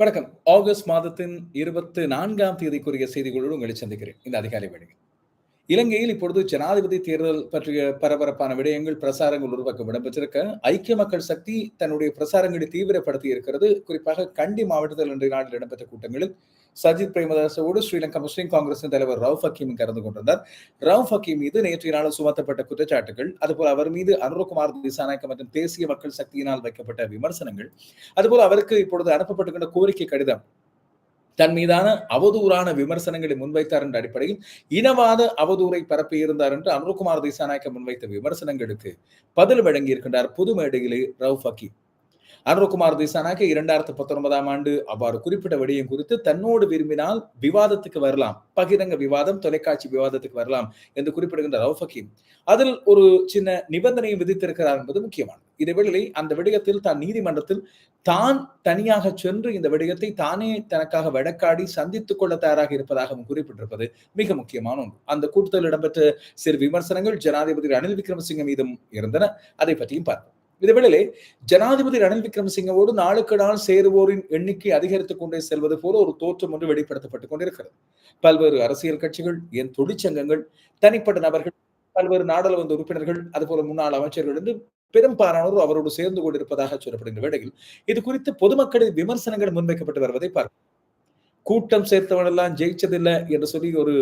வணக்கம். ஆகஸ்ட் மாதத்தின் இருபத்தி நான்காம் தேதிக்குரிய செய்திகளோடு உங்களை சந்திக்கிறேன். இந்த அதிகாலை வேளையில் இலங்கையில் இப்பொழுது ஜனாதிபதி தேர்தல் பற்றிய பரபரப்பான விடயங்கள் பிரசாரங்கள் உருவாக்கம் இடம்பெற்றிருக்க ஐக்கிய மக்கள் சக்தி தன்னுடைய பிரசாரங்களை தீவிரப்படுத்தி இருக்கிறது குறிப்பாக கண்டி மாவட்டத்தில் இன்றைய நாளில் இடம்பெற்ற கூட்டங்களில் சஜித் பிரேமதாசோடு ஸ்ரீலங்கா முஸ்லீம் காங்கிரசின் தலைவர் ரவு ஹக்கீம் கலந்து கொண்டிருந்தார். ரவு ஹக்கீம் மீது நேற்றைய நாள் சுமத்தப்பட்ட குற்றச்சாட்டுகள் அதுபோல் அவர் மீது அனுரகுமார் திசாநாயக்க மற்றும் தேசிய மக்கள் சக்தியினால் வைக்கப்பட்ட விமர்சனங்கள் அதுபோல் அவருக்கு இப்பொழுது அனுப்பப்பட்டுகின்ற கோரிக்கை கடிதம் தன் மீதான அவதூறான விமர்சனங்களை முன்வைத்தார் என்ற அடிப்படையில் இனவாத அவதூறை பரப்பி இருந்தார் என்று அனுர்குமார் திசாநாயக்க முன்வைத்த விமர்சனங்களுக்கு பதில் வழங்கியிருக்கின்றார் புது மேடையிலே ரவு ஹக்கீம். அனுரகுமார் திசானாக இரண்டாயிரத்தி பத்தொன்பதாம் ஆண்டு அவ்வாறு குறிப்பிட்ட விடயம் குறித்து தன்னோடு விரும்பினால் விவாதத்துக்கு வரலாம். பகிரங்க விவாதம் தொலைக்காட்சி விவாதத்துக்கு வரலாம் என்று குறிப்பிடுகின்ற ரவுஃப் அதில் ஒரு சின்ன நிபந்தனையை விதித்திருக்கிறார் என்பது முக்கியமானது. இதேவேளை அந்த விடயத்தில் தான் நீதிமன்றத்தில் தான் தனியாக சென்று இந்த விடயத்தை தானே தனக்காக வழக்காடி சந்தித்துக் கொள்ள தயாராக இருப்பதாகவும் குறிப்பிட்டிருப்பது மிக முக்கியமான ஒன்று. அந்த கூட்டத்தில் இடம்பெற்ற சிறு விமர்சனங்கள் ஜனாதிபதி ரணில் விக்ரமசிங்க மீதும் இருந்தன. அதை பற்றியும் பார்ப்போம். இதேவேளை ஜனாதிபதி ரணில் விக்ரமசிங்கவோடு நாளுக்கு நாள் சேருவோரின் எண்ணிக்கை அதிகரித்துக் கொண்டே செல்வது போல ஒரு தோற்றம் ஒன்று வெளிப்படுத்தப்பட்டுக் கொண்டிருக்கிறது. பல்வேறு அரசியல் கட்சிகள் என் தொழிற்சங்கங்கள் தனிப்பட்ட நபர்கள் பல்வேறு நாடாளுமன்ற உறுப்பினர்கள் அதுபோல முன்னாள் அமைச்சர்கள் என்று பெரும்பாலானோர் அவரோடு சேர்ந்து கொண்டிருப்பதாக சொல்லப்படுகின்ற வேளையில் இது குறித்து பொதுமக்களின் விமர்சனங்கள் முன்வைக்கப்பட்டு வருவதை பார்க்கும் கூட்டம் சேர்த்தவனெல்லாம் ஜெயிச்சதில்லை என்று சொல்லி ஒரு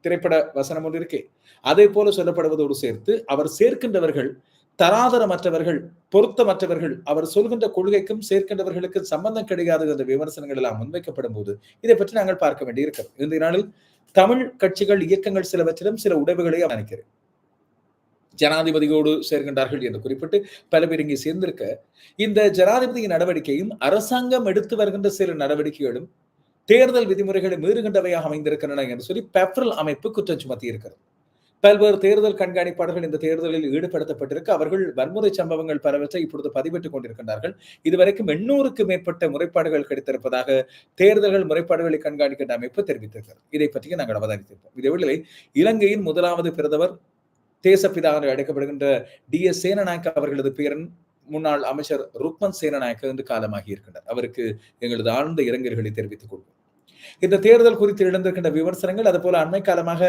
திரைப்பட வசனம் ஒன்று இருக்கே. அதே போல சொல்லப்படுவதோடு சேர்த்து அவர் சேர்க்கின்றவர்கள் தராதரமற்றவர்கள் பொருத்தமற்றவர்கள் அவர் சொல்கின்ற கொள்கைக்கும் சேர்க்கின்றவர்களுக்கு சம்பந்தம் கிடையாது என்ற விமர்சனங்கள் எல்லாம் முன்வைக்கப்படும் போது இதை பற்றி நாங்கள் பார்க்க வேண்டியிருக்கோம் இந்த நாளில் தமிழ் கட்சிகள் இயக்கங்கள் சிலவற்றிலும் சில உடைவுகளை நினைக்கிறேன் ஜனாதிபதியோடு சேர்கின்றார்கள் என்று குறிப்பிட்டு பல பேர் இங்கே சேர்ந்திருக்க இந்த ஜனாதிபதியின் நடவடிக்கையும் அரசாங்கம் எடுத்து வருகின்ற சில நடவடிக்கைகளும் தேர்தல் விதிமுறைகளை மீறுகின்றவையாக அமைந்திருக்கின்றன என்று சொல்லி பெப்ரல் அமைப்பு குற்றம் சுமத்தி இருக்கிறது பல்வேறு தேர்தல் கண்காணிப்பாளர்கள் இந்த தேர்தலில் ஈடுபடுத்தப்பட்டிருக்க. அவர்கள் வன்முறை சம்பவங்கள் பலவற்றை இப்பொழுது பதிவிட்டுக் கொண்டிருக்கின்றார்கள். இதுவரைக்கும் எண்ணூறுக்கு மேற்பட்ட முறைப்பாடுகள் கிடைத்திருப்பதாக தேர்தல்கள் முறைப்பாடுகளை கண்காணிக்கின்ற அமைப்பு தெரிவித்திருக்கிறது. இதை பற்றியும் நாங்கள் அவதானித்திருப்போம். இதேவேளை இலங்கையின் முதலாவது பிரதமர் தேசப்பிதாக அழைக்கப்படுகின்ற டி. எஸ். சேனநாயக்க அவர்களது பேரன் முன்னாள் அமைச்சர் ருக்மன் சேனநாயக்க என்று காலமாகி இருக்கின்றார். அவருக்கு எங்களது ஆழ்ந்த இரங்கல்களை தெரிவித்துக் கொள்வோம். இந்த தேர்தல் குறித்து எழுந்திருக்கின்ற விமர்சனங்கள் அது போல அண்மை காலமாக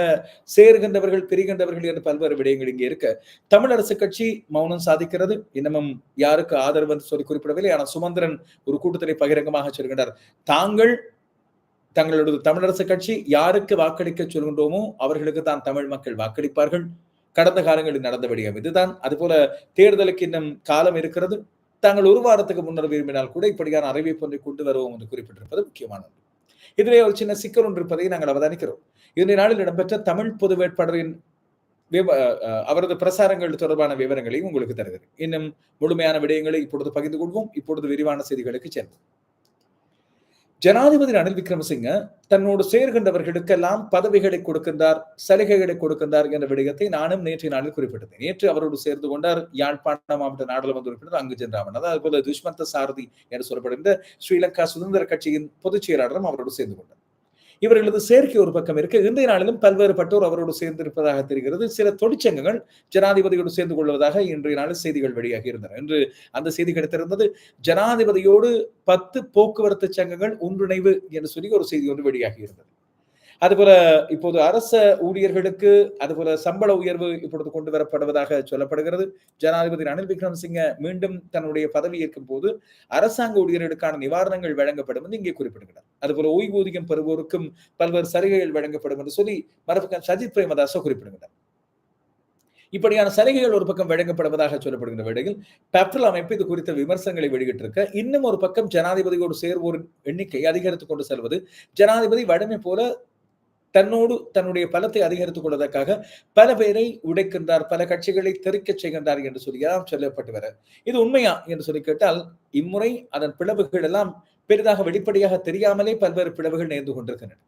சேர்கின்றவர்கள் பிரிகின்றவர்கள் என்று பல்வேறு விடயங்கள் இங்கே இருக்க. தமிழ் அரசு கட்சி மௌனம் சாதிக்கிறது. இன்னமும் யாருக்கு ஆதரவு என்று சொல்லி குறிப்பிடவில்லை. ஆனால் சுமந்திரன் ஒரு கூட்டத்திலே பகிரங்கமாக சொல்கின்றார். தாங்கள் தங்களது தமிழரசு கட்சி யாருக்கு வாக்களிக்க சொல்கின்றோமோ அவர்களுக்கு தான் தமிழ் மக்கள் வாக்களிப்பார்கள். கடந்த காலங்களில் நடந்த விடயம் இதுதான். அதுபோல தேர்தலுக்கு இன்னும் காலம் இருக்கிறது. தாங்கள் ஒரு வாரத்துக்கு முன்னர் விரும்பினால் கூட இப்படியான அறிவிப்பு ஒன்றை கொண்டு வருவோம் என்று குறிப்பிட்டிருப்பது முக்கியமானது இதிலே ஒரு சின்ன சிக்கல் ஒன்று இருப்பதை நாங்கள் அவதானிக்கிறோம். இதனை நாளில் இடம்பெற்ற தமிழ் பொது வேட்பாளரின் அவரது பிரசாரங்கள் தொடர்பான விவரங்களையும் உங்களுக்கு தருகிறேன். இன்னும் முழுமையான விடயங்களை இப்பொழுது பகிர்ந்து கொள்வோம். இப்பொழுது விரிவான செய்திகளுக்கு செல்வோம். ஜனாதிபதி ரணில் விக்ரமசிங்க தன்னோடு சேர்கின்றவர்களுக்கெல்லாம் பதவிகளை கொடுக்கின்றார் சலுகைகளை கொடுக்கின்றார் என்ற விடயத்தை நானும் நேற்றைய நாளில் குறிப்பிட்டேன். நேற்று அவரோடு சேர்ந்து கொண்டார். யாழ்ப்பாண மாவட்ட நாடாளுமன்ற உறுப்பினர் அங்கு சென்றாமன் அதாவது போல துஷ்மந்த சாரதி என்று சொல்லப்படுகின்ற ஸ்ரீலங்கா சுதந்திர கட்சியின் பொதுச் செயலாளரும் அவரோடு சேர்ந்து கொண்டார். இவர்களது சேர்க்கை ஒரு பக்கம் இருக்க. இன்றைய நாளிலும் பல்வேறு பட்டோர் அவரோடு சேர்ந்திருப்பதாக தெரிகிறது. சில தொழிற்சங்கங்கள் ஜனாதிபதியோடு சேர்ந்து கொள்வதாக இன்றைய நாளில் செய்திகள் வெளியாகி இருந்தன என்று அந்த செய்தி கிடைத்திருந்தது. ஜனாதிபதியோடு பத்து போக்குவரத்து சங்கங்கள் ஒன்றிணைவு என்று சொல்லி ஒரு செய்தி ஒன்று வெளியாகி இருந்தது அதுபோல இப்போது அரச ஊழியர்களுக்கு அதுபோல சம்பள உயர்வு இப்பொழுது கொண்டு வரப்படுவதாக சொல்லப்படுகிறது. ஜனாதிபதி ரணில் விக்ரமசிங்க மீண்டும் தன்னுடைய பதவி ஏற்கும் போது அரசாங்க ஊழியர்களுக்கான நிவாரணங்கள் வழங்கப்படும் என்று இங்கே குறிப்பிடுகிறார். அதுபோல ஓய்வூதியம் பெறுவோருக்கும் பல்வேறு சலுகைகள் வழங்கப்படும் என்று சொல்லி மறுபக்கம் சஜித் பிரேமதாச குறிப்பிடுகிறார். இப்படியான சலுகைகள் ஒரு பக்கம் வழங்கப்படுவதாக சொல்லப்படுகின்ற வேளையில் பெப்ரல் அமைப்பு இது குறித்த விமர்சனங்களை வெளியிட்டிருக்க இன்னும் ஒரு பக்கம் ஜனாதிபதியோடு சேர்வோரின் எண்ணிக்கை அதிகரித்துக் கொண்டு செல்வது ஜனாதிபதி வடமை போல தன்னோடு தன்னுடைய பலத்தை அதிகரித்துக் கொள்வதற்காக பல பேரை உடைக்கின்றார் பல கட்சிகளை தெறிக்கச் செய்கின்றார் என்று சொல்லி எல்லாம் சொல்லப்பட்டு வர. இது உண்மையா என்று சொல்லி கேட்டால் இம்முறை அதன் பிளவுகள் எல்லாம் பெரிதாக வெளிப்படையாக தெரியாமலே பல்வேறு பிளவுகள் நேர்ந்து கொண்டிருக்கின்றன.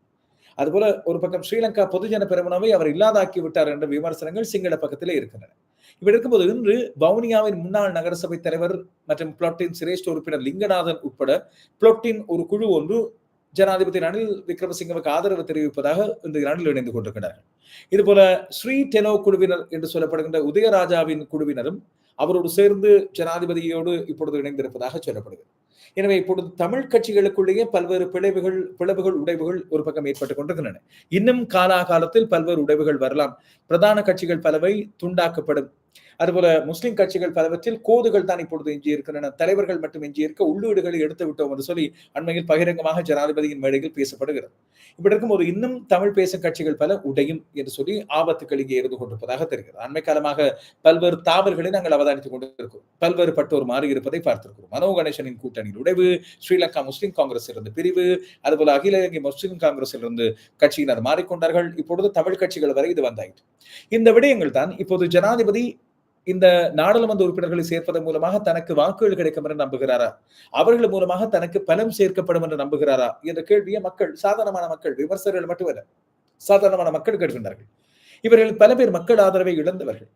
அதுபோல ஒரு பக்கம் ஸ்ரீலங்கா பொதுஜன பெருமனவை அவர் இல்லாதாக்கி விட்டார் என்ற விமர்சனங்கள் சிங்கள பக்கத்திலே இருக்கின்றன. இப்படி இருக்கும்போது இன்று வவுனியாவின் முன்னாள் நகரசபை தலைவர் மற்றும் பிளாட்டின் சிரேஷ்ட உறுப்பினர் லிங்கநாதன் உட்பட புளொட்டின் ஒரு குழு ஒன்று ஜனாதிபதி ரணில் விக்ரமசிங்கவுக்கு ஆதரவு தெரிவிப்பதாக இந்த இரண்டில் இணைந்து கொண்டிருக்கிறார்கள். இதுபோல ஸ்ரீ டெனோ குழுவினர் என்று சொல்லப்படுகின்ற உதயராஜாவின் குழுவினரும் அவரோடு சேர்ந்து ஜனாதிபதியோடு இப்பொழுது இணைந்திருப்பதாக சொல்லப்படுகிறது. எனவே இப்பொழுது தமிழ் கட்சிகளுக்குள்ளேயே பல்வேறு பிளவுகள் பிளவுகள் உடைவுகள் ஒரு பக்கம் ஏற்பட்டுக் கொண்டிருக்கின்றன. இன்னும் காலாகாலத்தில் பல்வேறு உடைவுகள் வரலாம். பிரதான கட்சிகள் பலவை துண்டாக்கப்படும். அதுபோல முஸ்லிம் கட்சிகள் பலவற்றில் கோதுகள் தான் இப்பொழுது எஞ்சி இருக்கின்றன தலைவர்கள் மட்டும் எஞ்சி இருக்க உள்ளீடுகளை எடுத்து விட்டோம் என்று சொல்லி அண்மையில் பகிரங்கமாக ஜனாதிபதியின் மேடையில் பேசப்படுகிறது. இப்படி இருக்கும்போது இன்னும் தமிழ் பேசும் கட்சிகள் பல உடையும் என்று சொல்லி ஆபத்துக்கள் இங்கே இருந்து கொண்டிருப்பதாக தெரிகிறது. அண்மை காலமாக பல்வேறு தாவல்களை நாங்கள் அவதானித்துக் கொண்டிருக்கிறோம். பல்வேறு பட்டோர் மாறி இருப்பதை பார்த்திருக்கிறோம். மனோ கணேசனின் கூட்டணியில் உடைவு ஸ்ரீலங்கா முஸ்லிம் காங்கிரஸ் இருந்து பிரிவு அதுபோல அகில இலங்கை முஸ்லிம் காங்கிரஸில் இருந்து கட்சியினர் மாறிக்கொண்டார்கள். இப்பொழுது தமிழ் கட்சிகள் வரை இது வந்தாயிற்று. இந்த விடயங்கள் தான் இப்போது ஜனாதிபதி இந்த நாடாளுமன்ற உறுப்பினர்களை சேர்ப்பதன் மூலமாக தனக்கு வாக்குகள் கிடைக்கும் என்று நம்புகிறாரா? அவர்கள் மூலமாக தனக்கு பலம் சேர்க்கப்படும் என்று நம்புகிறாரா? என்ற கேள்வியை மக்கள் சாதாரணமான மக்கள் விமர்சகர்கள் மட்டுமல்ல சாதாரணமான மக்கள் கேட்கின்றார்கள். இவர்கள் பல பேர் மக்கள் ஆதரவை இழந்தவர்கள்.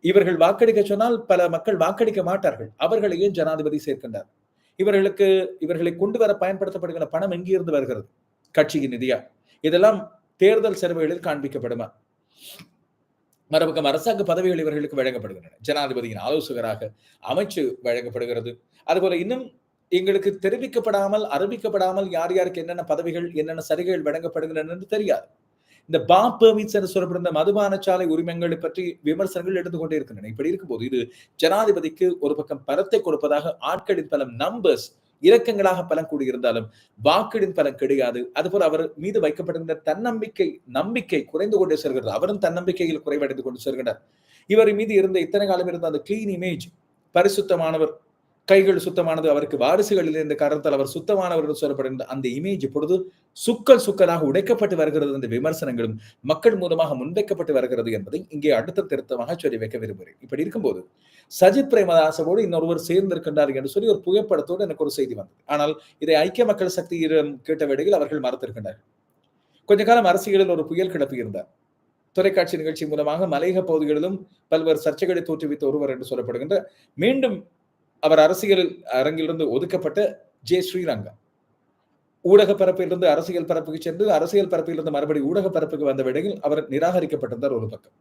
இவர்கள் வாக்களிக்க சொன்னால் பல மக்கள் வாக்களிக்க மாட்டார்கள். அவர்களையும் ஜனாதிபதி சேர்க்கின்றார்? இவர்களுக்கு இவர்களை கொண்டு வர பயன்படுத்தப்படுகிற பணம் எங்கிருந்து வருகிறது? கட்சியின் நிதியா? இதெல்லாம் தேர்தல் செலவுகளில் காண்பிக்கப்படுமா? மறுபக்கம் அரசாங்க பதவிகள் இவர்களுக்கு வழங்கப்படுகின்றன. ஜனாதிபதியின் ஆலோசகராக அமைச்சு வழங்கப்படுகிறது. அதுபோல இன்னும் எங்களுக்கு தெரிவிக்கப்படாமல் அறிவிக்கப்படாமல் யார் யாருக்கு என்னென்ன பதவிகள் என்னென்ன சலுகைகள் வழங்கப்படுகின்றன என்று தெரியாது. இந்த பா பெர்மிட்ஸ் என்று சொல்லப்படுகிற மதுபான சாலை உரிமங்களை பற்றி விமர்சனங்கள் எடுத்து கொண்டே இருக்கின்றன. இப்படி இருக்கும்போது இது ஜனாதிபதிக்கு ஒரு பக்கம் பரத்தை கொடுப்பதாக ஆட்களின் பலம் நம்பர்ஸ் இலக்கங்களாக பலம் கூடியிருந்தாலும் வாக்கிடின் பலம் கிடையாது. அதுபோல் அவர் மீது வைக்கப்பட்டிருந்த தன்னம்பிக்கை நம்பிக்கை குறைந்து கொண்டே செல்கிறது அவரும் தன்னம்பிக்கையில் குறைவடைந்து கொண்டு செல்கிறார் இவர் மீது இருந்த இத்தனை காலம் இருந்த அந்த கிளீன் இமேஜ் பரிசுத்தமானவர் கைகள் சுத்தமானது அவருக்கு வாரிசுகளில் இருந்த காரணத்தால் அவர் சுத்தமானவர் என்று சொல்லப்படுகின்ற அந்த இமேஜ் இப்பொழுது சுக்கல் சுக்கலாக உடைக்கப்பட்டு வருகிறது என்ற விமர்சனங்களும் மக்கள் மூலமாக முன்வைக்கப்பட்டு வருகிறது என்பதை இங்கே அடுத்த திருத்தமாக சொல்லி வைக்க விரும்புகிறேன். இப்படி இருக்கும்போது சஜித் பிரேமதாசவோடு இன்னொருவர் சேர்ந்திருக்கின்றார் என்று சொல்லி ஒரு புகைப்படத்தோடு எனக்கு ஒரு செய்தி வந்தது. ஆனால் இதை ஐக்கிய மக்கள் சக்தியிடம் கேட்ட வேடையில் அவர்கள் மறுத்திருக்கின்றார்கள். கொஞ்ச காலம் அரசியலில் ஒரு புயல் கிளப்பி இருந்தார் தொலைக்காட்சி நிகழ்ச்சி மூலமாக மலையக பகுதிகளிலும் பல்வேறு சர்ச்சைகளை தோற்றுவித்த ஒருவர் என்று சொல்லப்படுகின்ற மீண்டும் அவர் அரசியல் அரங்கிலிருந்து ஒதுக்கப்பட்ட ஜே ஸ்ரீரங்கம். ஊடக பரப்பிலிருந்து அரசியல் பரப்புக்கு சென்று அரசியல் பரப்பிலிருந்து மறுபடி ஊடக பரப்புக்கு வந்த வேளையில் அவர் நிராகரிக்கப்பட்டிருந்தார் ஒரு பக்கம்.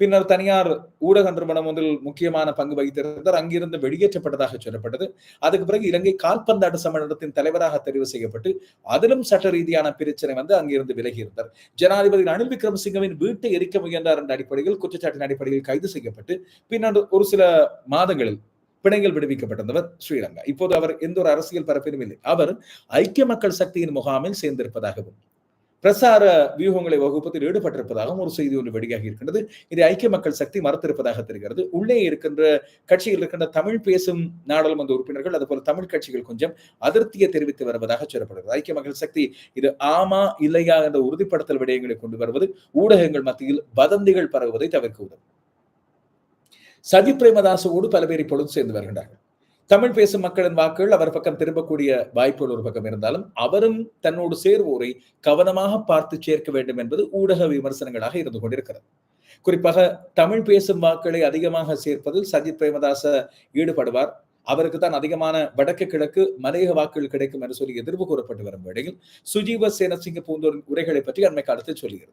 பின்னர் தனியார் ஊடக நிறுவனம் ஒன்றில் முக்கியமான பங்கு வகித்திருந்தார். அங்கிருந்து வெளியேற்றப்பட்டதாக சொல்லப்பட்டது. அதுக்கு பிறகு இலங்கை கால்பந்தாட்ட சம்மேளனத்தின் தலைவராக தெரிவு செய்யப்பட்டு அதிலும் சட்ட ரீதியான பிரச்சனை வந்து அங்கிருந்து விலகி இருந்தார். ஜனாதிபதி ரணில் விக்ரமசிங்கவின் வீட்டை எரிக்க முயன்றார் என்ற அடிப்படையில் குற்றச்சாட்டின் அடிப்படையில் கைது செய்யப்பட்டு பின்னர் ஒரு சில மாதங்களில் பிணைகள் விடுவிக்கப்பட்டிருந்தவர் ஸ்ரீலங்கா. இப்போது அவர் எந்த ஒரு அரசியல் பரப்பிலும் இல்லை. அவர் ஐக்கிய மக்கள் சக்தியின் முகாமில் சேர்ந்திருப்பதாகவும் பிரசார வியூகங்களை வகுப்பதில் ஈடுபட்டிருப்பதாகவும் ஒரு செய்தி ஒன்று வெளியாகி இருக்கின்றது. இதை ஐக்கிய மக்கள் சக்தி மறுத்திருப்பதாக தெரிகிறது. உள்ளே இருக்கின்ற கட்சியில் இருக்கின்ற தமிழ் பேசும் நாடாளுமன்ற உறுப்பினர்கள் அதுபோல தமிழ் கட்சிகள் கொஞ்சம் அதிருப்தியை தெரிவித்து வருவதாக சொல்லப்படுகிறது. ஐக்கிய மக்கள் சக்தி இது ஆமா இல்லையா என்ற உறுதிப்படுத்தல் விடயங்களை கொண்டு வருவது ஊடகங்கள் மத்தியில் வதந்திகள் பரவுவதை தவிர்க்க உதவும். சதி பிரேமதாசோடு பல பேர் இப்பொழுது சேர்ந்து வருகின்றார்கள். தமிழ் பேசும் மக்களின் வாக்குகள் அவர் பக்கம் திரும்பக்கூடிய வாய்ப்புகள் ஒரு பக்கம் இருந்தாலும் அவரும் தன்னோடு சேர்வோரை கவனமாக பார்த்து சேர்க்க வேண்டும் என்பது ஊடக விமர்சனங்களாக இருந்து கொண்டிருக்கிறது. குறிப்பாக தமிழ் பேசும் வாக்களை அதிகமாக சேர்ப்பதில் சஜித் பிரேமதாச ஈடுபடுவார். அவருக்கு தான் அதிகமான வடக்கு கிழக்கு மலையக வாக்குகள் கிடைக்கும் என்று சொல்லி எதிர்ப்பு கூறப்பட்டு வரும் வேளையில் சுஜீவ சேனசிங்க பூந்தோரின் உரைகளை பற்றி அண்மை காலத்தில் சொல்கிறது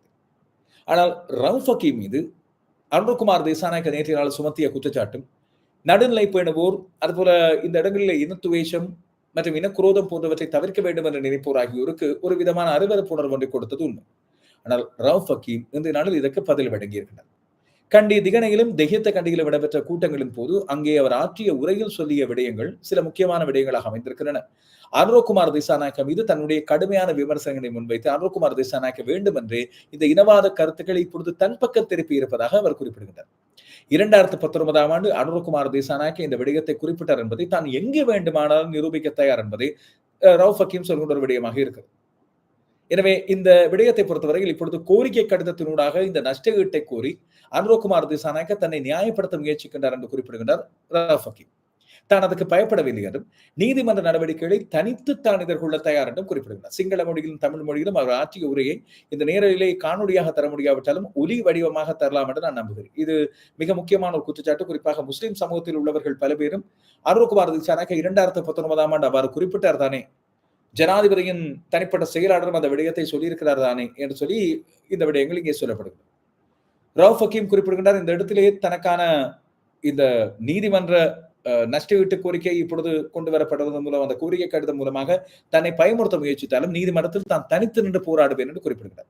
ஆனால் ரவுஃபக்கி மீது அருண்குமார் தேசாநாயக்க நேற்றைய நாள் சுமத்திய குற்றச்சாட்டும் நடுநிலை பேணுவோர் அதுபோல இந்த இடங்களில் இனத்துவேஷம் மற்றும் இனக்குரோதம் போன்றவற்றை தவிர்க்க வேண்டும் என்ற நினைப்போர் ஆகியோருக்கு ஒரு விதமான அருவறுப்புணர்வு ஒன்றை கொடுத்தது உண்மை. ஆனால் ராவ் ஃபக்கீம் இந்த நாளில் இதற்கு பதில் வழங்கியிருக்கிறார். கண்டி திகனையிலும் தெஹித்த கண்டியிலும் இடம்பெற்ற கூட்டங்களின் போது அங்கே அவர் ஆற்றிய உரையில் சொல்லிய விடயங்கள் சில முக்கியமான விடயங்களாக அமைந்திருக்கின்றன. அனுரகுமார் திசாநாயக்க மீது தன்னுடைய கடுமையான விமர்சனங்களை முன்வைத்து அனுரகுமார் திசாநாயக்க வேண்டும் என்றே இந்த இனவாத கருத்துக்களை இப்பொழுது தன் பக்கம் திருப்பி இருப்பதாக அவர் குறிப்பிடுகின்றார். இரண்டாயிரத்தி பத்தொன்பதாம் ஆண்டு அனுரகுமார் திசாநாயக்க இந்த விடயத்தை குறிப்பிட்டார் என்பதை தான் எங்கே வேண்டுமானாலும் நிரூபிக்க தயார் என்பதை ரவு ஃபக்கீம் சொல்கின்ற ஒரு விடயமாக இருக்கிறது. எனவே இந்த விடயத்தை பொறுத்தவரையில் இப்பொழுது கோரிக்கை கடிதத்தினூடாக இந்த நஷ்ட ஈட்டை கோரி அனுரகுமார் திசாநாயக்க தன்னை நியாயப்படுத்த முயற்சிக்கின்றார் என்று குறிப்பிடுகின்றார் ரவு தான் அதுக்கு பயப்படவில்லை என்றும் நீதிமன்ற நடவடிக்கைகளை தனித்து தான் எதிர்கொள்ள தயார் என்றும் குறிப்பிடுகிறார் சிங்கள மொழியிலும் தமிழ் மொழியிலும் அவர் ஆற்றிய உரையை இந்த நேரிலே காணொலியாக தர முடியாவிட்டாலும் ஒலி வடிவமாக தரலாம் என்று நான் நம்புகிறேன். இது மிக முக்கியமான ஒரு குற்றச்சாட்டு. குறிப்பாக முஸ்லிம் சமூகத்தில் உள்ளவர்கள் பல பேரும் அருண்குமார் திசானாக்க இரண்டாயிரத்தி பத்தொன்பதாம் ஆண்டு அவர் குறிப்பிட்டார் தானே. ஜனாதிபதியின் தனிப்பட்ட செயலாளரும் அந்த விடயத்தை சொல்லியிருக்கிறார் தானே என்று சொல்லி இந்த விடயங்கள் இங்கே சொல்லப்படுகிறது. ரவ் ஃபக்கீம் குறிப்பிடுகின்றார் இந்த இடத்திலேயே தனக்கான இந்த நீதிமன்ற நஷ்டஈட்டு கோரிக்கை இப்பொழுது கொண்டு வரப்படுவதன் மூலம் அந்த கோரிக்கை கடிதம் மூலமாக தன்னை பயமுறுத்த முயற்சித்தாலும் நீதிமன்றத்தில் தான் தனித்து நின்று போராடுவேன் என்று குறிப்பிடுகிறார்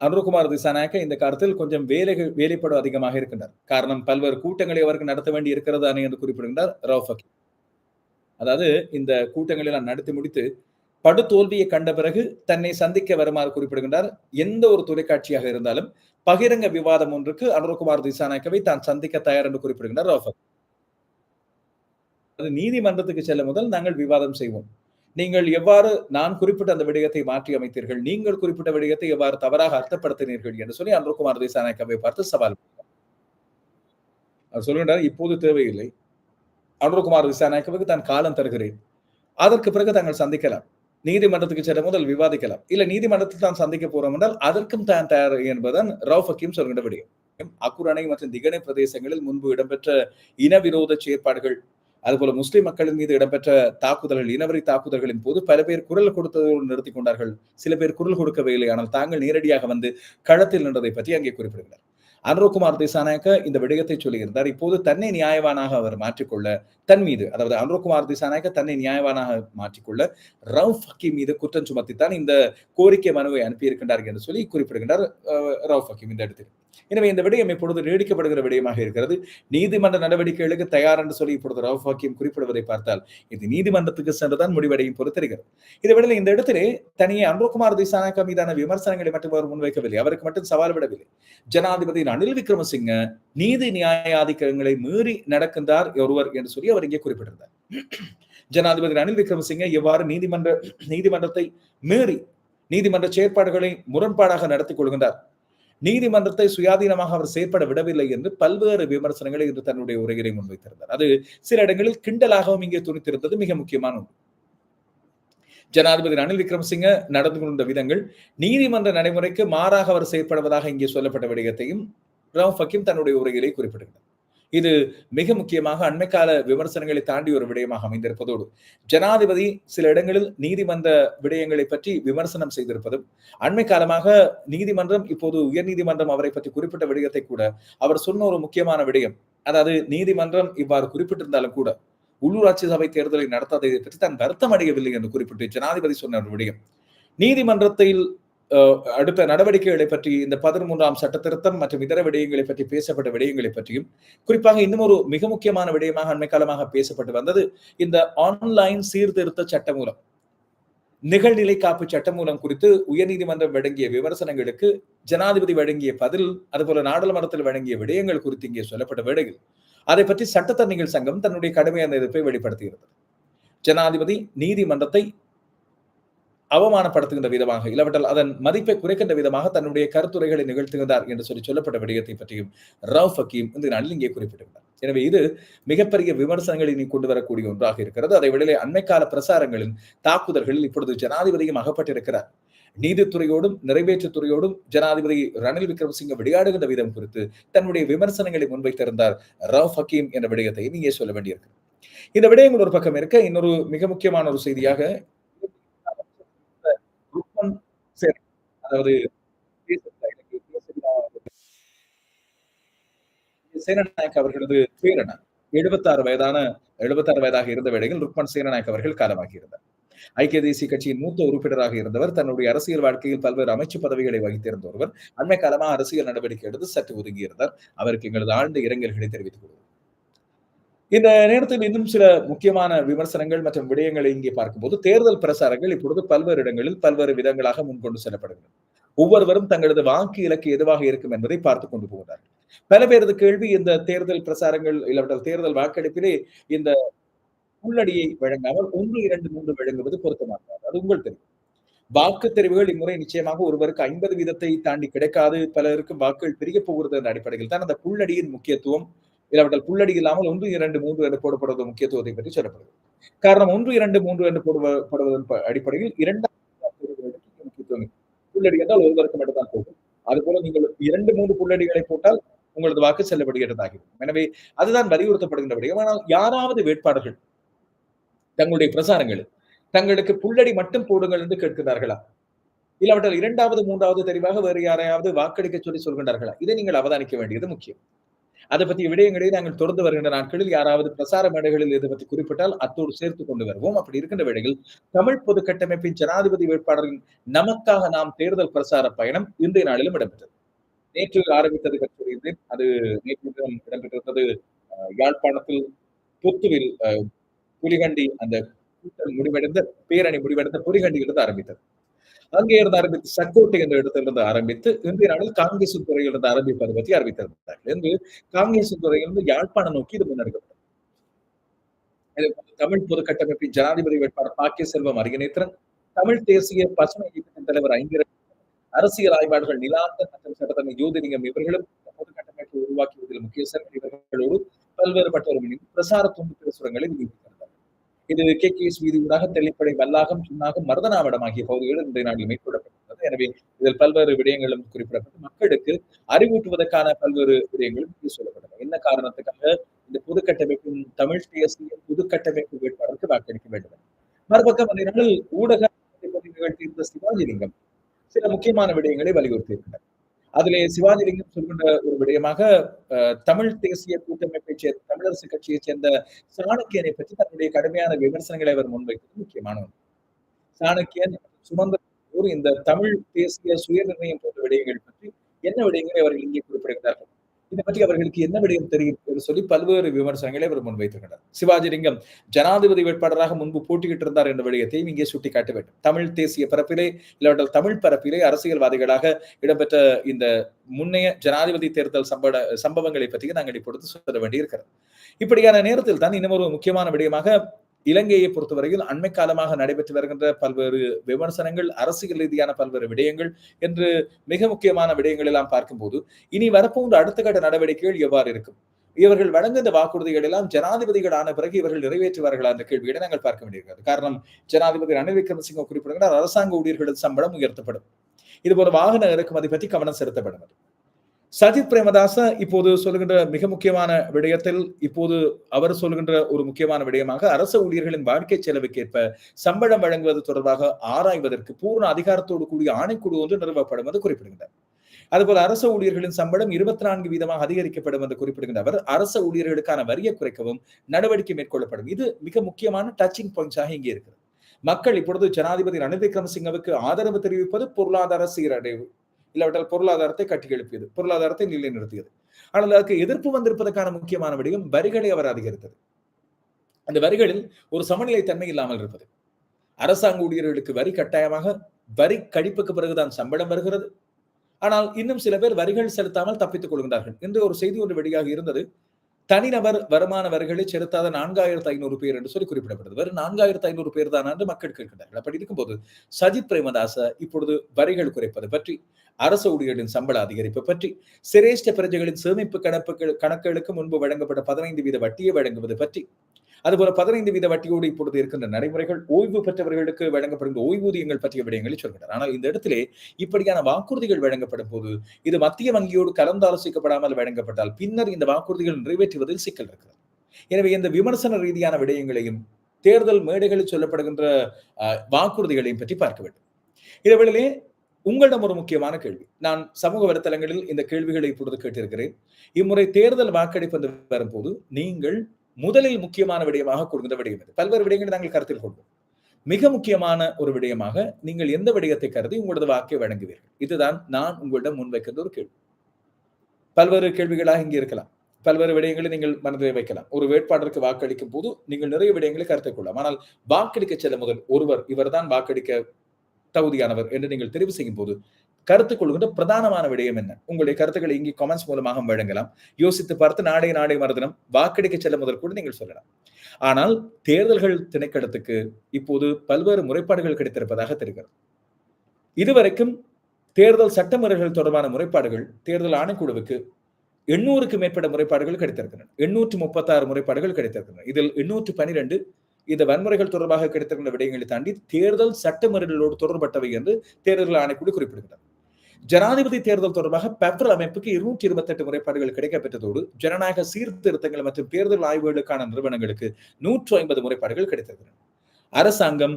அனுர்குமார் திசாநாயக்க இந்த காலத்தில் கொஞ்சம் வேலைகள் வேலைப்படும் அதிகமாக இருக்கின்றார். காரணம் பல்வேறு கூட்டங்களை அவருக்கு நடத்த வேண்டி இருக்கிறதானே என்று குறிப்பிடுகின்றார் ரவுஃபக் அதாவது இந்த கூட்டங்களை எல்லாம் நடத்தி முடித்து படுதோல்வியை கண்ட பிறகு தன்னை சந்திக்க வருமாறு குறிப்பிடுகின்றார். எந்த ஒரு தொலைக்காட்சியாக இருந்தாலும் பகிரங்க விவாதம் ஒன்றுக்கு அனுரகுமார் திசாநாயக்கவை தான் சந்திக்க தயார் என்று குறிப்பிடுகின்றார் ரவுஃபக் அது நீதிமன்றத்துக்கு செல்ல முதல் நாங்கள் விவாதம் செய்வோம். நீங்கள் எவ்வாறு நான் குறிப்பிட்ட அந்த விடயத்தை மாற்றி அமைத்தீர்கள் நீங்கள் குறிப்பிட்ட விடயத்தை எவ்வாறு தவறாக அர்த்தப்படுத்தினீர்கள் என்று சொல்லி அனுரகுமார் திசாநாயக்கவை பார்த்து சவால். அவர் சொல்லுகிறார் இப்போது தேவையில்லை. அனுரகுமார் விசாரணைக்கு தான் காலம் தருகிறேன். அதற்கு பிறகு தாங்கள் சந்திக்கலாம். நீதிமன்றத்துக்கு செல்ல முதல் விவாதிக்கலாம். இல்ல நீதிமன்றத்தில் தான் சந்திக்க போறோம் என்றால் அதற்கும் தான் தயார் என்பதுதான் ரவுஃப் ஹக்கீம் சொல்கின்ற விடயம். அக்குரணை மற்றும் திகனை பிரதேசங்களில் முன்பு இடம்பெற்ற இனவிரோத செயற்பாடுகள் அதுபோல முஸ்லிம் மக்களின் மீது இடம்பெற்ற தாக்குதல்கள் இனவரி தாக்குதல்களின் போது பல பேர் குரல் கொடுத்ததோடு நிறுத்தி கொண்டார்கள். சில பேர் குரல் கொடுக்கவில்லை ஆனால் தாங்கள் நேரடியாக வந்து களத்தில் நின்றதை பற்றி அங்கே குறிப்பிடுகிறார். அனுரகுமார் திசாநாயக்க இந்த விடயத்தை சொல்லியிருந்தார். இப்போது தன்னை நியாயவானாக அவர் மாற்றிக்கொள்ள தன் மீது அதாவது அனுரகுமார் திசாநாயக்க தன்னை நியாயவானாக மாற்றிக்கொள்ள ரவுஃப் ஹக்கீம் மீது குற்றம் சுமத்தித்தான் இந்த கோரிக்கை மனுவை அனுப்பியிருக்கின்றார் என்று சொல்லி குறிப்பிடுகின்றார் ரவுஃப் ஹக்கீம் இந்த இடத்தில். எனவே இந்த விடயம் இப்பொழுது நீடிக்கப்படுகிற விடயமாக இருக்கிறது. நீதிமன்ற நடவடிக்கைகளுக்கு தயார் என்று சொல்லி இப்பொழுது ரவுஃப் குறிப்பிடுவதை பார்த்தால் இது நீதிமன்றத்துக்கு சென்றுதான் முடிவடையும் பொறுத்திருக்கிறது இதை விட இந்த இடத்திலே தனியே அன்புகுமார் திசானாக்கா மீதான விமர்சனங்களை மட்டும் அவர் முன்வைக்கவில்லை. அவருக்கு மட்டும் சவால் விடவில்லை. ஜனாதிபதி ரணில் விக்ரமசிங்க நீதி நியாயாதிக்கங்களை மீறி நடக்கின்றார் ஒருவர் என்று சொல்லி அவர் இங்கே குறிப்பிட்டிருந்தார். ஜனாதிபதி ரணில் விக்ரமசிங்க எவ்வாறு நீதிமன்ற நீதிமன்றத்தை மீறி நீதிமன்ற செயற்பாடுகளை முரண்பாடாக நடத்திக் கொள்கின்றார்? நீதிமன்றத்தை சுயாதீனமாக அவர் செயற்பட விடவில்லை என்று பல்வேறு விமர்சனங்களை இன்று தன்னுடைய உரைகளை முன்வைத்திருந்தார். அது சில இடங்களில் கிண்டலாகவும் இங்கே துணித்திருந்தது மிக முக்கியமான ஒன்று. ஜனாதிபதி ரணில் விக்ரமசிங்க நடந்து கொண்ட விதங்கள் நீதிமன்ற நடைமுறைக்கு மாறாக அவர் செயற்படுவதாக இங்கே சொல்லப்பட்ட விடயத்தையும் ராம் ஃபக்கீம் தன்னுடைய உரைகளை குறிப்பிடுகிறார். இது மிக முக்கியமாக அண்மைக்கால விமர்சனங்களை தாண்டி ஒரு விடயமாக அமைந்திருப்பதோடு ஜனாதிபதி சில இடங்களில் நீதிமன்ற விடயங்களை பற்றி விமர்சனம் செய்திருப்பதும் அண்மை காலமாக நீதிமன்றம் இப்போது உயர் நீதிமன்றம் அவரை பற்றி குறிப்பிட்ட விடயத்தை கூட அவர் சொன்ன ஒரு முக்கியமான விடயம். அதாவது நீதிமன்றம் இவ்வாறு குறிப்பிட்டிருந்தாலும் கூட உள்ளூராட்சி சபை தேர்தலை நடத்தாததை பற்றி தான் வருத்தம் அடையவில்லை என்று குறிப்பிட்டு ஜனாதிபதி சொன்ன ஒரு விடயம். நீதிமன்றத்தில் அடுத்த நடவடிக்கைகளை பற்றி இந்த பதிமூன்றாம் சட்ட திருத்தம் மற்றும் இதர விடயங்களை பற்றி பேசப்பட்ட விடயங்களை பற்றியும் குறிப்பாக இன்னும் ஒரு மிக முக்கியமான விடயமாக அண்மை காலமாக பேசப்பட்டு வந்தது இந்த ஆன்லைன் சீர்திருத்த சட்டம் மூலம். நிகழ்நிலை காப்பு சட்ட மூலம் குறித்து உயர்நீதிமன்றம் வழங்கிய விமர்சனங்களுக்கு ஜனாதிபதி வழங்கிய பதில் அதுபோல நாடாளுமன்றத்தில் வழங்கிய விடயங்கள் குறித்து இங்கே சொல்லப்பட்ட வேளையில் அதை பற்றி சட்டத்தரணிகள் சங்கம் தன்னுடைய கடுமையான எதிர்ப்பை வெளிப்படுத்தியிருந்தது. ஜனாதிபதி நீதிமன்றத்தை அவமானப்படுத்துகின்ற விதமாக இல்லாவிட்டால் அதன் மதிப்பை குறைக்கின்ற விதமாக தன்னுடைய கருத்துரைகளை நிகழ்த்துகிறார் என்று சொல்லி சொல்லப்பட்ட விடயத்தை பற்றியும் ரவ் ஃபக்கீம் இந்த நாளில் இங்கே குறிப்பிட்டுள்ளார் எனவே இது மிகப்பெரிய விமர்சனங்களை நீ கொண்டு வரக்கூடிய ஒன்றாக இருக்கிறது. அதை விட அண்மைக்கால பிரசாரங்களின் தாக்குதல்களில் இப்பொழுது ஜனாதிபதியும் அகப்பட்டிருக்கிறார். நீதித்துறையோடும் நிறைவேற்றுத்துறையோடும் ஜனாதிபதி ரணில் விக்ரமசிங்க விளையாடுகின்ற விதம் குறித்து தன்னுடைய விமர்சனங்களை முன்வைத்திருந்தார் ரவ் ஃபக்கீம் என்ற விடயத்தையும் நீங்க சொல்ல வேண்டியிருக்கு இந்த விடயங்கள் ஒரு பக்கம் இருக்க இன்னொரு மிக முக்கியமான ஒரு செய்தியாக அதாவது சேனநாயக் அவர்களது பேரன எழுபத்தாறு வயதான எழுபத்தாறு வயதாக இருந்த வேளையில் ருக்மன் சேனநாயக் அவர்கள் காலமாகியிருந்தார். ஐக்கிய தேசிய கட்சியின் மூத்த உறுப்பினராக இருந்தவர் தன்னுடைய அரசியல் வாழ்க்கையில் பல்வேறு அமைச்சு பதவிகளை வகித்திருந்த ஒருவர் அண்மை காலமாக அரசியல் நடவடிக்கை எடுத்து சற்று ஒதுங்கியிருந்தார். அவருக்கு எங்களது ஆழ்ந்த இரங்கல்களை தெரிவித்துக் கொள்வோம் இந்த நேரத்தில் இன்னும் சில முக்கியமான விமர்சனங்கள் மற்றும் விடயங்களை இங்கே பார்க்கும்போது தேர்தல் பிரசாரங்கள் இப்பொழுது பல்வேறு இடங்களில் பல்வேறு விதங்களாக முன்கொண்டு செல்லப்படுகிறது. ஒவ்வொருவரும் தங்களது வாக்கு இலக்கு எதுவாக இருக்கும் என்பதை பார்த்து கொண்டு போகிறார்கள். பல பேரது கேள்வி இந்த தேர்தல் பிரசாரங்கள் இல்லாவிட்டால் தேர்தல் வாக்கெடுப்பிலே இந்த உள்ளடியை வழங்காமல் ஒன்று இரண்டு மூன்று வழங்குவது பொருத்தமானது. அது உங்கள் தெரியும் வாக்கு தெரிவுகள் இம்முறை நிச்சயமாக ஒருவருக்கு ஐம்பது வீதத்தை தாண்டி கிடைக்காது. பலருக்கு வாக்குகள் பிரிய போகிறது என்ற அடிப்படையில் தான் அந்த புள்ளடியின் முக்கியத்துவம் இல்லாவிட்டால் புள்ளடி இல்லாமல் ஒன்று இரண்டு மூன்று என்று போடப்படுவது முக்கியத்துவத்தை பற்றி சொல்லப்படுகிறது. காரணம் ஒன்று இரண்டு மூன்று என்று போடுவதன் அடிப்படையில் இரண்டாம் முக்கியத்துவம் புள்ளடி என்றால் ஒருவருக்கு மட்டும்தான் போகும் அதுபோல நீங்கள் இரண்டு மூன்று புள்ளடிகளை போட்டால் உங்களது வாக்கு செல்லப்படுகிறதாகிவிடும். எனவே அதுதான் வலியுறுத்தப்படுகின்ற விடயம். ஆனால் யாராவது வேட்பாளர்கள் தங்களுடைய பிரசாரங்களில் தங்களுக்கு புள்ளடி மட்டும் போடுங்கள் என்று கேட்கிறார்களா? இல்லாவிட்டால் இரண்டாவது மூன்றாவது தெரிவாக வேறு யாரையாவது வாக்களிக்க சொல்லி சொல்கின்றார்களா? இதை நீங்கள் அவதானிக்க வேண்டியது முக்கியம். அதை பற்றிய விடயங்களை நாங்கள் தொடர்ந்து வருகின்ற நாட்களில் யாராவது பிரசார மேடைகளில் இதை பற்றி குறிப்பிட்டால் அத்தோடு சேர்த்து கொண்டு வருவோம். அப்படி இருக்கின்ற வேளையில் தமிழ் பொது கட்டமைப்பின் ஜனாதிபதி வேட்பாளரின் நமக்காக நாம் தேர்தல் பிரசார பயணம் இன்றைய நாளிலும் இடம்பெற்றது. நேற்று ஆரம்பித்தது கற்றுள்ளேன் அது நேற்று இடம்பெற்றிருந்தது. யாழ்ப்பாணத்தில் புத்துவில் புலிகண்டி அந்த கூட்டம் முடிவடைந்த பேரணி முடிவடைந்த புலிகண்டியிலிருந்து ஆரம்பித்தது. அங்கே இருந்து ஆரம்பித்து சக்கோட்டை என்ற இடத்திலிருந்து ஆரம்பித்து இன்றைய நாளில் காங்கிரஸ் துறையிலிருந்து ஆரம்பிப்பது பற்றி அறிவித்திருந்தார்கள். என்று காங்கிரஸ் துறையிலிருந்து யாழ்ப்பாணம் நோக்கி இது முன்னெடுக்கப்பட்டது. தமிழ் பொது கட்டமைப்பின் ஜனாதிபதி வேட்பாளர் பாக்கிய செல்வம் அரியநேத்திரன் தமிழ் தேசிய பசுமை இயக்கத்தின் தலைவர் ஐந்திர அரசியல் ஆய்வாளர்கள் நிலாந்தன் மற்றும் சட்டத்தமை ஜோதிலிங்கம் இவர்களும் பொது கட்டமைப்பை உருவாக்குவதில் முக்கிய சிறப்பு இவர்களோடு பல்வேறுபட்டவர்களின் பிரசார துண்டு பிரசுரங்களை விநியோகித்தார் இது கே கே எஸ் வீதி ஊடாக தெளிப்படை வல்லாகம் சுண்ணாகம் மருதனாவடம் ஆகிய பகுதிகள் இன்றைய நாளில் மேற்கொள்ளப்பட்டுள்ளது எனவே இதில் பல்வேறு விடயங்களும் குறிப்பிடப்பட்டு மக்களுக்கு அறிவூட்டுவதற்கான பல்வேறு விடயங்களும் சொல்லப்பட்டது என்ன காரணத்துக்காக இந்த புது கட்டமைப்பின் தமிழ் தேசிய புது கட்டமைப்பு வேட்பாளருக்கு வாக்களிக்க வேண்டும்? மறுபக்கம் அந்த நாளில் ஊடக நிகழ்த்தியிருந்த சிவாஜிலிங்கம் சில முக்கியமான விடயங்களை வலியுறுத்தியிருக்கிறார். அதிலே சிவாஜிலிங்கம் சொல்கின்ற ஒரு விடயமாக தமிழ் தேசிய கூட்டமைப்பை சேர்ந்த தமிழரசு கட்சியை சேர்ந்த சாணக்கியனை பற்றி தன்னுடைய கடுமையான விமர்சனங்களை அவர் முன்வைத்தது முக்கியமான ஒன்று. சாணக்கியன் சுமந்திர இந்த தமிழ் தேசிய சுயநிர்ணயம் போன்ற விடயங்கள் பற்றி என்ன விடயங்களை அவர்கள் இங்கே குறிப்பிடுகிறார்கள் இதை பற்றி அவர்களுக்கு என்ன விடயம் தெரியும் என்று சொல்லி பல்வேறு விமர்சனங்களை அவர் முன்வைத்திருக்கிறார். சிவாஜிலிங்கம் ஜனாதிபதி வேட்பாளராக முன்பு போட்டியிட்டு இருந்தார் என்ற விடயத்தையும் இங்கே சுட்டி காட்ட வேண்டும். தமிழ் தேசிய பரப்பிலே இல்லாவிட்டால் தமிழ் பரப்பிலே அரசியல்வாதிகளாக இடம்பெற்ற இந்த முன்னைய ஜனாதிபதி தேர்தல் சம்பட சம்பவங்களை பற்றி நாங்கள் இப்பொழுது சொல்ல வேண்டியிருக்கிறது. இப்படியான நேரத்தில் தான் இன்னும் ஒரு முக்கியமான விடயமாக இலங்கையை பொறுத்தவரையில் அண்மை காலமாக நடைபெற்று வருகின்ற பல்வேறு விமர்சனங்கள் அரசியல் ரீதியான பல்வேறு விடயங்கள் என்று மிக முக்கியமான விடயங்கள் எல்லாம் பார்க்கும்போது இனி வரப்போன்ற அடுத்த கட்ட நடவடிக்கைகள் எவ்வாறு இருக்கும்? இவர்கள் வழங்குகின்ற வாக்குறுதிகள் எல்லாம் ஜனாதிபதிகள் ஆன பிறகு இவர்கள் நிறைவேற்றுவார்களா என்ற கேள்வியை நாங்கள் பார்க்க வேண்டியிருக்கிறது. காரணம் ஜனாதிபதி ரணில் விக்ரமசிங்க குறிப்பிடுகிறார் அரசாங்க ஊழியர்களது சம்பளம் உயர்த்தப்படும். இது போல வாகன இறக்குமதி பற்றி கவனம் செலுத்தப்படும் சஜித் பிரேமதாச இப்போது சொல்லுகின்ற மிக முக்கியமான விடயத்தில் இப்போது அவர் சொல்லுகின்ற ஒரு முக்கியமான விடயமாக அரசு ஊழியர்களின் வாழ்க்கை செலவுக்கேற்ப சம்பளம் வழங்குவது தொடர்பாக ஆராய்வதற்கு பூர்ண அதிகாரத்தோடு கூடிய ஆணைக்குழு ஒன்று நிறுவப்படும் என்று குறிப்பிடுகின்றார். அதுபோல அரசு ஊழியர்களின் சம்பளம் இருபத்தி நான்கு வீதமாக அதிகரிக்கப்படும் என்று குறிப்பிடுகின்ற அவர் அரச ஊழியர்களுக்கான வரியை குறைக்கவும் நடவடிக்கை மேற்கொள்ளப்படும். இது மிக முக்கியமான டச்சிங் பாயிண்ட்ஸாக இங்கே இருக்கிறது. மக்கள் இப்பொழுது ஜனாதிபதி ரணில் விக்ரமசிங்கவுக்கு ஆதரவு தெரிவிப்பது பொருளாதார சீரடைவு இல்லாவிட்டால் பொருளாதாரத்தை கட்டி எழுப்பியது. பொருளாதாரத்தை நிலைநிறுத்தியது. ஆனால் அதற்கு எதிர்ப்பு வந்திருப்பதற்கான முக்கியமான விடயம் வரிகளை அவர் அதிகரித்தது. அந்த வரிகளில் ஒரு சமநிலை தன்மை இல்லாமல் இருப்பது. அரசாங்க ஊழியர்களுக்கு வரி கட்டாயமாக வரி கழிப்புக்கு பிறகுதான் சம்பளம் வருகிறது. ஆனால் இன்னும் சில பேர் வரிகள் செலுத்தாமல் தப்பித்துக் கொள்கின்றார்கள். என்று ஒரு செய்தி ஒன்று வெளியாக இருந்தது. தனிநபர் வருமான வரிகளை செலுத்தாத நான்காயிரத்து ஐநூறு பேர் என்று சொல்லி குறிப்பிடப்படுது. வெறும் நான்காயிரத்து ஐநூறு பேர் தான் என்று மக்கள் கேட்கின்றார்கள். அப்படி இருக்கும்போது சஜித் பிரேமதாச இப்பொழுது வரிகள் குறைப்பது பற்றி அரசு ஊழியர்களின் சம்பள அதிகரிப்பு பற்றி சிரேஷ்ட பிரஜைகளின் சேமிப்பு கணப்புகள் கணக்குகளுக்கு முன்பு வழங்கப்பட்ட பதினைந்து வீத வட்டியை வழங்குவது பற்றி அதுபோல பதினைந்து வீத வட்டியோடு இப்பொழுது இருக்கின்ற நடைமுறைகள் ஓய்வு பெற்றவர்களுக்கு வழங்கப்படும் ஓய்வூதியங்கள் பற்றிய விடயங்களை சொல்கிறார். ஆனால் இந்த இடத்திலே இப்படியான வாக்குறுதிகள் வழங்கப்படும் போது இது மத்திய வங்கியோடு கலந்தாலோசிக்கப்படாமல் வழங்கப்பட்டால் பின்னர் இந்த வாக்குறுதிகள் நிறைவேற்றுவதில் சிக்கல் இருக்கிறது. எனவே இந்த விமர்சன ரீதியான விடயங்களையும் தேர்தல் மேடைகளில் சொல்லப்படுகின்ற வாக்குறுதிகளையும் பற்றி பார்க்க வேண்டும். இதேவேளையிலே உங்களிடம் ஒரு முக்கியமான கேள்வி. நான் சமூக வலைத்தளங்களில் இந்த கேள்விகளை இப்பொழுது கேட்டிருக்கிறேன். இம்முறை தேர்தல் வாக்கெடுப்பு வரும்போது நீங்கள் முதலில் முக்கியமான விடயமாக கொடுக்கின்ற விடயம் இது. பல்வேறு விடயங்களை நாங்கள் கருத்தில் கொள்வோம். மிக முக்கியமான ஒரு விடயமாக நீங்கள் எந்த விடயத்தை கருதி உங்களது வாக்கை வழங்குவீர்கள்? இதுதான் நான் உங்களிடம் முன்வைக்கின்ற ஒரு கேள்வி. பல்வேறு கேள்விகளாக இங்கே இருக்கலாம். பல்வேறு விடயங்களை நீங்கள் மனதில் வைக்கலாம். ஒரு வேட்பாளருக்கு வாக்களிக்கும் போது நீங்கள் நிறைய விடயங்களை கருத்தில் கொள்ளலாம். ஆனால் வாக்களிக்க செல்ல முதல் ஒருவர் இவர்தான் வாக்களிக்க தகுதியானவர் என்று நீங்கள் தெரிவு செய்யும் போது கருத்து கொள்கின்ற பிரதானமான விடயம் என்ன? உங்களுடைய கருத்துக்களை இங்கே கமெண்ட்ஸ் மூலமாக வழங்கலாம். யோசித்து பார்த்து நாடே நாடே மறுதினம் வாக்கெடுக்க செல்ல முதல் கூட நீங்கள் சொல்லலாம். ஆனால் தேர்தல்கள் திணைக்களத்துக்கு இப்போது பல்வேறு முறைப்பாடுகள் கிடைத்திருப்பதாக தெரிகிறது. இதுவரைக்கும் தேர்தல் சட்டமுறைகள் தொடர்பான முறைப்பாடுகள் தேர்தல் ஆணைக்குழுவுக்கு எண்ணூறுக்கு மேற்பட்ட முறைப்பாடுகள் கிடைத்திருக்கின்றன. எண்ணூற்று முப்பத்தாறு முறைப்பாடுகள் கிடைத்திருக்கின்றன. இதில் எண்ணூற்று பனிரெண்டு இந்த வன்முறைகள் தொடர்பாக கிடைத்திருக்கின்ற விடயங்களை தாண்டி தேர்தல் சட்டமுறைகளோடு தொடர்பட்டவை என்று தேர்தல் ஆணைக்குழு குறிப்பிடுகிறார் ஜனாதிபதி தேர்தல் தொடர்பாக பெப்ரல் அமைப்புக்கு இருநூற்றி இருபத்தி எட்டு முறைப்பாடுகள் கிடைக்கப்பெற்றதோடு ஜனநாயக சீர்திருத்தங்கள் மற்றும் தேர்தல் ஆய்வுகளுக்கான நிறுவனங்களுக்கு நூற்று ஐம்பது முறைப்பாடுகள் கிடைத்திருக்கின்றன. அரசாங்கம்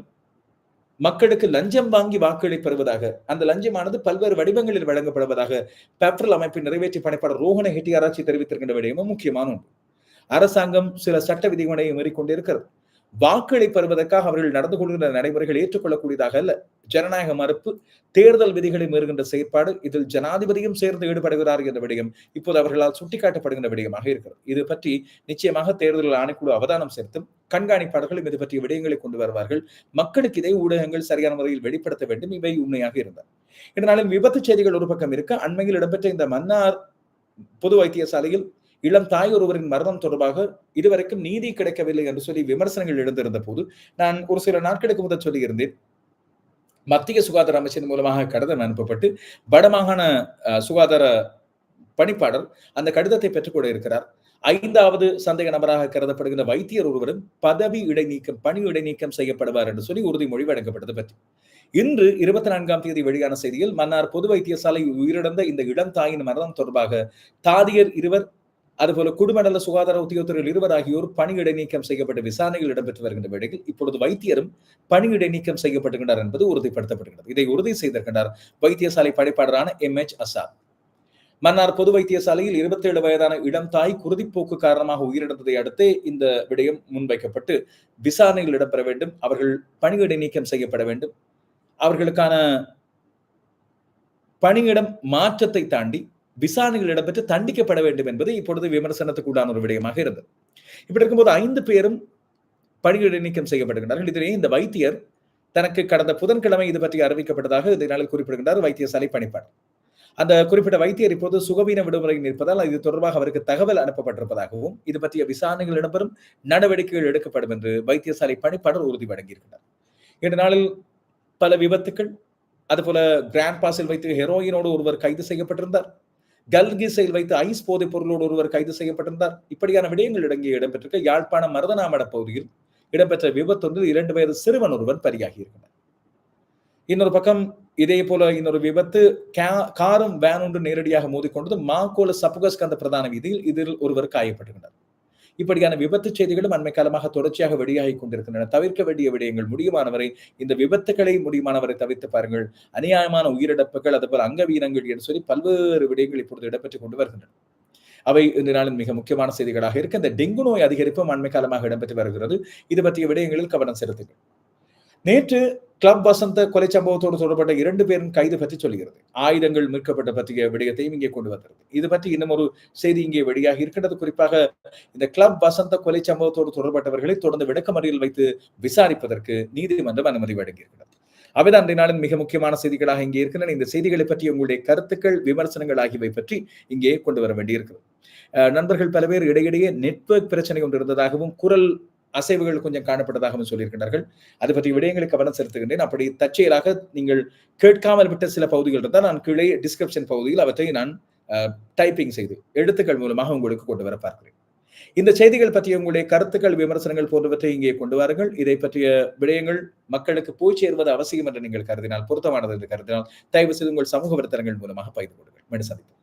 மக்களுக்கு லஞ்சம் வாங்கி வாக்குகளை பெறுவதாக அந்த லஞ்சமானது பல்வேறு வடிவங்களில் வழங்கப்படுவதாக பெப்ரல் அமைப்பின் நிறைவேற்றி பணிப்பாளர் ரோஹன ஹெட்டியாராய்ச்சி தெரிவித்திருக்கின்ற விடயமும் முக்கியமான ஒன்று. அரசாங்கம் சில சட்ட விதிகளை மீறிக்கொண்டிருக்கிறது. வாக்களை பெறுவதற்காக அவர்கள் நடந்து கொள்கின்ற நடைமுறைகள் ஏற்றுக்கொள்ளக்கூடியதாக அல்ல. ஜனநாயக மறுப்பு தேர்தல் விதிகளை மீறுகின்ற செயற்பாடு இதில் ஜனாதிபதியும் சேர்ந்து ஈடுபடுகிறார் என்ற விடயம் இப்போது அவர்களால் சுட்டிக்காட்டப்படுகின்ற விடயமாக இருக்கிறது. இது பற்றி நிச்சயமாக தேர்தல் ஆணைக்குழு அவதானம் செலுத்தும் கண்காணிப்பாளர்களும் இது பற்றிய விடயங்களை கொண்டு வருவார்கள். மக்களுக்கு இதை ஊடகங்கள் சரியான முறையில் வெளிப்படுத்த வேண்டும் இவை உண்மையாக இருந்தார் இதனாலும் விபத்து செய்திகள் ஒரு பக்கம் இருக்க அண்மையில் இடம்பெற்ற இந்த மன்னார் பொது வைத்தியசாலையில் இளம் தாய் ஒருவரின் மரணம் தொடர்பாக இதுவரைக்கும் நீதி கிடைக்கவில்லை என்று சொல்லி விமர்சனங்கள் எழுந்திருந்த போது நான் ஒரு சில நாட்களுக்கு முதல் சொல்லியிருந்தேன். மத்திய சுகாதார அமைச்சின் மூலமாக கடிதம் அனுப்பப்பட்டு வடமாகாண சுகாதார பணிப்பாளர் அந்த கடிதத்தை பெற்றுக்கொள்ள இருக்கிறார். ஐந்தாவது சந்தேக நபராக கருதப்படுகின்ற வைத்தியர் ஒருவரும் பதவி இடைநீக்கம் பணி இடைநீக்கம் செய்யப்படுவார் என்று சொல்லி உறுதிமொழி வழங்கப்பட்டது பற்றி. இன்று இருபத்தி நான்காம் தேதி வெளியான செய்தியில் மன்னார் பொது வைத்தியசாலை உயிரிழந்த இந்த இளம் தாயின் மரணம் தொடர்பாக தாதியர் இருவர் அதுபோல குடும்பநல சுகாதார உத்தியோகத்துறையில் இருவர் ஆகியோர் பணியிடை நீக்கம் செய்யப்பட்ட விசாரணைகள் இடம்பெற்று வருகின்ற வேளையில் இப்பொழுது வைத்தியரும் பணியிடை நீக்கம் செய்யப்பட்டுகின்றார் என்பது உறுதிப்படுத்தப்படுகிறது. இதை உறுதி செய்திருக்கின்றார் வைத்தியசாலை படைப்பாளரான எம் எச் அசாத் மன்னார் பொது வைத்தியசாலையில் இருபத்தி ஏழு வயதான இளம் தாய் குருதிப்போக்கு காரணமாக உயிரிழந்ததை அடுத்து இந்த விடயம் முன்வைக்கப்பட்டு விசாரணைகள் இடம்பெற வேண்டும். அவர்கள் பணியிடை நீக்கம் செய்யப்பட வேண்டும். அவர்களுக்கான பணியிடம் மாற்றத்தை தாண்டி விசாரணைகள் இடம்பெற்று தண்டிக்கப்பட வேண்டும் என்பது இப்பொழுது விமர்சனத்துக்கு உண்டான ஒரு விடயமாக இருந்தது. இப்படி இருக்கும்போது ஐந்து பேரும் பணியிட நீக்கம் செய்யப்படுகின்றார்கள். இதிலே இந்த வைத்தியர் தனக்கு கடந்த புதன்கிழமை இது பற்றி அறிவிக்கப்பட்டதாக இதனால் குறிப்பிடுகின்றார். வைத்தியசாலை பணிப்பாளர். அந்த குறிப்பிட்ட வைத்தியர் இப்போது சுகவீன விடுமுறையில் இருப்பதால் இது தொடர்பாக அவருக்கு தகவல் அனுப்பப்பட்டிருப்பதாகவும் இது பற்றிய விசாரணைகள் இடம்பெறும் நடவடிக்கைகள் எடுக்கப்படும் என்று வைத்தியசாலை பணிப்பாளர் உறுதி வழங்கியிருக்கிறார். இந்த நாளில் பல விபத்துக்கள் அதுபோல கிராண்ட் பாஸில் வைத்து ஹெரோயினோடு ஒருவர் கைது செய்யப்பட்டிருந்தார். கல்கிசையில் வைத்து ஐஸ் போதைப் பொருளோடு ஒருவர் கைது செய்யப்பட்டிருந்தார். இப்படியான விடயங்கள் இடங்கிய இடம்பெற்றிருக்க யாழ்ப்பாணம் மருதநாமட பகுதியில் இடம்பெற்ற விபத்தொன்றில் இரண்டு வயது சிறுவன் ஒருவன் பலியாகி இருக்கிறார் இன்னொரு பக்கம் இதே போல இன்னொரு விபத்து காரும் வேன் ஒன்று நேரடியாக மோதிக்கொண்டது மாக்கோல சப்புகஸ்கந்த பிரதான வீதியில் இதில் ஒருவர் காயப்பட்டிருந்தார். இப்படியான விபத்து செய்திகளும் அண்மை காலமாக தொடர்ச்சியாக வெளியாகி கொண்டிருக்கின்றன. தவிர்க்க வேண்டிய விடயங்கள் முடியுமானவரை இந்த விபத்துக்களை முடியுமானவரை தவிர்த்து பாருங்கள். அநியாயமான உயிரிழப்புகள் அதுபோல் அங்கவீனங்கள் என்று சொல்லி பல்வேறு விடயங்கள் இப்பொழுது இடம்பெற்றுக் கொண்டு வருகின்றன. அவை இந்த நாளின் மிக முக்கியமான செய்திகளாக இருக்கு. இந்த டெங்கு நோய் அதிகரிப்பும் அண்மை காலமாக இடம்பெற்று வருகிறது. இது பற்றிய விடயங்களில் கவனம் செலுத்துங்கள். நேற்று கிளப் வசந்த கொலை சம்பவத்தோடு தொடர்பட்ட இரண்டு பேரும் கைது பற்றி சொல்கிறது. ஆயுதங்கள் மீட்கப்பட்ட பற்றிய விடயத்தையும் இங்கே கொண்டு வந்தது இது பற்றி இன்னும் ஒரு செய்தி இங்கே வெளியாக இருக்கின்றது. குறிப்பாக இந்த கிளப் வசந்த கொலை சம்பவத்தோடு தொடர்பட்டவர்களை தொடர்ந்து விளக்கமறியல் வைத்து விசாரிப்பதற்கு நீதிமன்றம் அனுமதி வழங்கியிருக்கிறது. அவைதான் அன்றைய நாளின் மிக முக்கியமான செய்திகளாக இங்கே இருக்கின்றன. இந்த செய்திகளை பற்றி உங்களுடைய கருத்துக்கள் விமர்சனங்கள் ஆகியவை பற்றி இங்கே கொண்டு வர வேண்டியிருக்கிறது. நண்பர்கள் பல பேர் இடையிடையே நெட்ஒர்க் பிரச்சனை ஒன்று இருந்ததாகவும் குரல் அசைவுகள் கொஞ்சம் காணப்பட்டதாகவும் சொல்லியிருக்கிறார்கள் அது பற்றி விடயங்களை கவனம் செலுத்துகின்றேன். அப்படி தற்செயலாக நீங்கள் கேட்காமல் விட்ட சில பகுதிகள் இருந்தால் நான் கீழே டிஸ்கிரிப்ஷன் பகுதியில் அவற்றை நான் டைப்பிங் செய்து எழுத்துக்கள் மூலமாக உங்களுக்கு கொண்டு வர பார்க்கிறேன். இந்த செய்திகள் பற்றிய உங்களுடைய கருத்துக்கள் விமர்சனங்கள் போன்றவற்றை இங்கே கொண்டு வாருங்கள். இதை பற்றிய விடயங்கள் மக்களுக்கு போய் சேர்வது அவசியம் என்று நீங்கள் கருதினால் பொருத்தமானது என்று கருதினால் தயவு செய்து உங்கள் சமூக வர்த்தகங்கள் மூலமாக பகிர்ந்து கொள்ளுங்கள். மீண்டும் சந்திப்போம்.